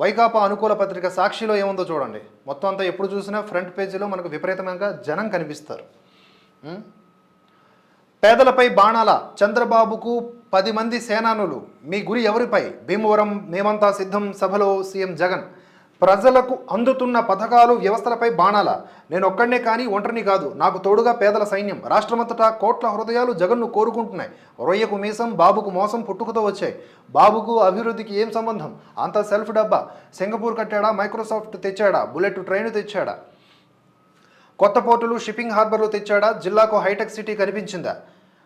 వైకాపా అనుకూల పత్రిక సాక్షిలో ఏముందో చూడండి. మొత్తం అంతా ఎప్పుడు చూసినా ఫ్రంట్ పేజీలో మనకు విపరీతంగా జనం కనిపిస్తారు. పేదలపై బాణాల చంద్రబాబుకు పది మంది సేనానులు మీ గురి ఎవరిపై? భీమవరం మేమంతా సిద్ధం సభలో సీఎం జగన్. ప్రజలకు అందుతున్న పథకాలు వ్యవస్థలపై బాణాల. నేను ఒక్కడనే కానీ ఒంటరిని కాదు. నాకు తోడుగా పేదల సైన్యం. రాష్ట్రమంతటా కోట్ల హృదయాలు జగన్ను కోరుకుంటున్నాయి. రొయ్యకు మీసం బాబుకు మోసం పుట్టుకతో వచ్చాయి. బాబుకు అభివృద్ధికి ఏం సంబంధం? అంత సెల్ఫ్ డబ్బా. సింగపూర్ కట్టాడా? మైక్రోసాఫ్ట్ తెచ్చాడా? బుల్లెట్ ట్రైన్ తెచ్చాడా? కొత్త పోర్టులు షిప్పింగ్ హార్బర్లు తెచ్చాడా? జిల్లాకు హైటెక్ సిటీ కనిపించిందా?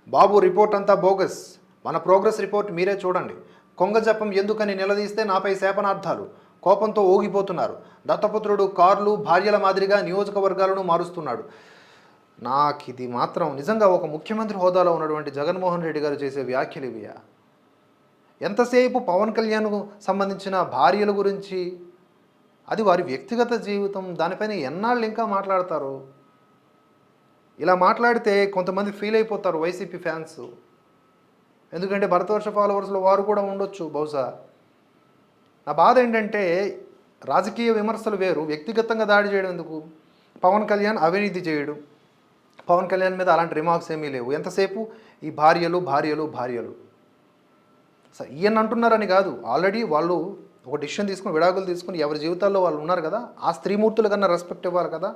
బాబు రిపోర్ట్ అంతా బోగస్. మన ప్రోగ్రెస్ రిపోర్ట్ మీరే చూడండి. కొంగజపం ఎందుకని నిలదీస్తే నాపై శాపనార్థాలు? కోపంతో ఊగిపోతున్నారు. దత్తపుత్రుడు కార్లు భార్యల మాదిరిగా నియోజకవర్గాలను మారుస్తున్నాడు. నాకు ఇది మాత్రం నిజంగా ఒక ముఖ్యమంత్రి హోదాలో ఉన్నటువంటి జగన్మోహన్ రెడ్డి గారు చేసే వ్యాఖ్యలు ఇవియా ఎంతసేపు పవన్ కళ్యాణ్కు సంబంధించిన భార్యల గురించి? అది వారి వ్యక్తిగత జీవితం దానిపైన ఎన్నాళ్ళు ఇంకా మాట్లాడతారు? ఇలా మాట్లాడితే కొంతమంది ఫీల్ అయిపోతారు వైసీపీ ఫ్యాన్స్. ఎందుకంటే భరతవర్ష ఫాలోవర్స్లో వారు కూడా ఉండొచ్చు బహుశా. నా బాధ ఏంటంటే రాజకీయ విమర్శలు వేరు వ్యక్తిగతంగా దాడి చేయడం ఎందుకు? పవన్ కళ్యాణ్ అవినీతి చేయడు. పవన్ కళ్యాణ్ మీద అలాంటి రిమార్క్స్ ఏమీ లేవు. ఎంతసేపు? ఈ భార్యలు భార్యలు భార్యలు. స- ఈయన అంటున్నారని కాదు. ఆల్రెడీ వాళ్ళు ఒక డిసిషన్ తీసుకుని విడాకులు తీసుకుని ఎవరి జీవితాల్లో వాళ్ళు ఉన్నారు కదా ఆ స్త్రీమూర్తుల కన్నా రెస్పెక్ట్ ఇవ్వాలి కదా.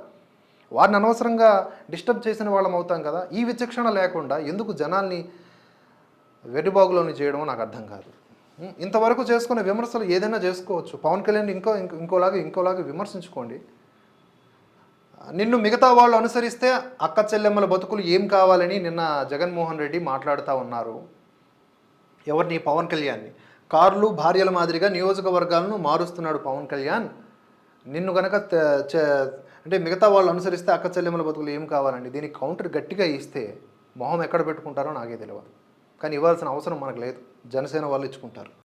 వారిని అనవసరంగా డిస్టర్బ్ చేసిన వాళ్ళం అవుతాం కదా. ఈ విచక్షణ లేకుండా ఎందుకు జనాల్ని వెడుబాగులోని చేయడం నాకు అర్థం కాదు. ఇంతవరకు చేసుకునే విమర్శలు ఏదైనా చేసుకోవచ్చు. పవన్ కళ్యాణ్ ఇంకో ఇంకోలాగా ఇంకోలాగా విమర్శించుకోండి. నిన్ను మిగతా వాళ్ళు అనుసరిస్తే అక్క చెల్లెమ్మల బతుకులు ఏం కావాలని నిన్న జగన్మోహన్ రెడ్డి మాట్లాడుతూ ఉన్నారు. ఎవరిని? పవన్ కళ్యాణ్ని. కార్లు భార్యల మాదిరిగా నియోజకవర్గాలను మారుస్తున్నాడు పవన్ కళ్యాణ్. నిన్ను కనుక అంటే మిగతా వాళ్ళు అనుసరిస్తే అక్క చెల్లెమ్మల బతుకులు ఏం కావాలండి? దీనికి కౌంటర్ గట్టిగా ఇస్తే మొహం ఎక్కడ పెట్టుకుంటారో నాకే తెలియదు కానీ ఇవ్వాల్సిన అవసరం మనకు లేదు. జనసేన వాళ్ళు ఇచ్చుకుంటారు.